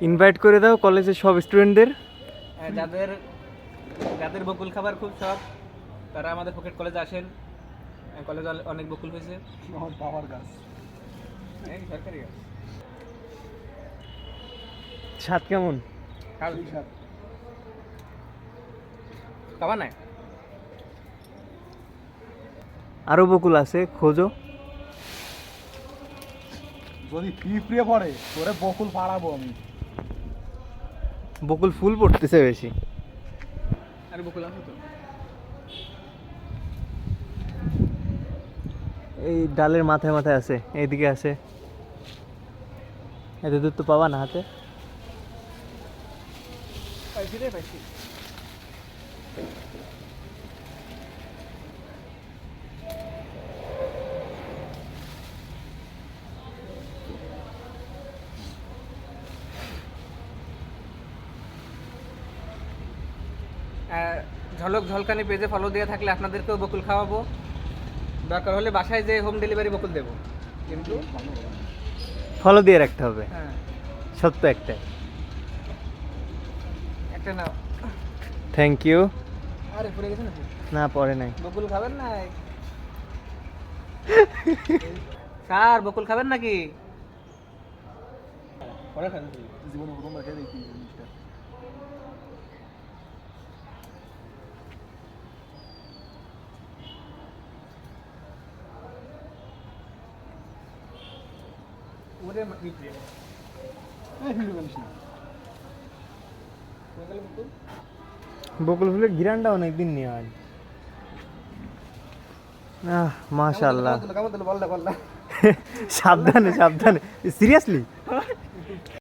Invite করে দাও কলেজের সব স্টুডেন্টদের হ্যাঁ, যাদের যাদের বকুল খাবার খুব শখ তারা আমাদের পকেট কলেজে আসেন। কলেজে অনেক বকুল হয়েছে। বাবার গাছ। সরকারি গাছ। স্বাদ কেমন? খাবে? খাবা নাই আরও বকুল আছে খোঁজো। যদি পিঁপড়ে পড়ে তোরে বকুল পাড়াবো আমি। বকুল ফুল পড়তেছে বেশি। আর বকুল আছে তো? এই ডালের মাথায় মাথায় আছে এইদিকে আছে। এত দূর তো পাবা না হাতে। পাইছি রে পাইছি। ঝলক ঝলকানি পেজে ফলো দিয়ে থাকলে আপনাদেরকেও বকুল খাওয়াবো। দরকার হলে বাসায় যে হোম ডেলিভারি বকুল দেবো। কিন্তু ফলো দিয়ে রাখতে হবে। হ্যাঁ। সত্য একটাই একটা নাও। থ্যাংক ইউ আরে পড়ে গেছে নাকি? না পরে নাই। বকুল খাবেন না স্যার বকুল খাবেন নাকি? পরে খান জীবনে প্রথমবার খেয়ে দেখি জিনিসটা। ওরে গেল বকুল? ফুলের ঘিরানটা অনেকদিন নিয়ে হয় আহ মাশাল্লাহ সাবধানে সাবধানে। সিরিয়াসলি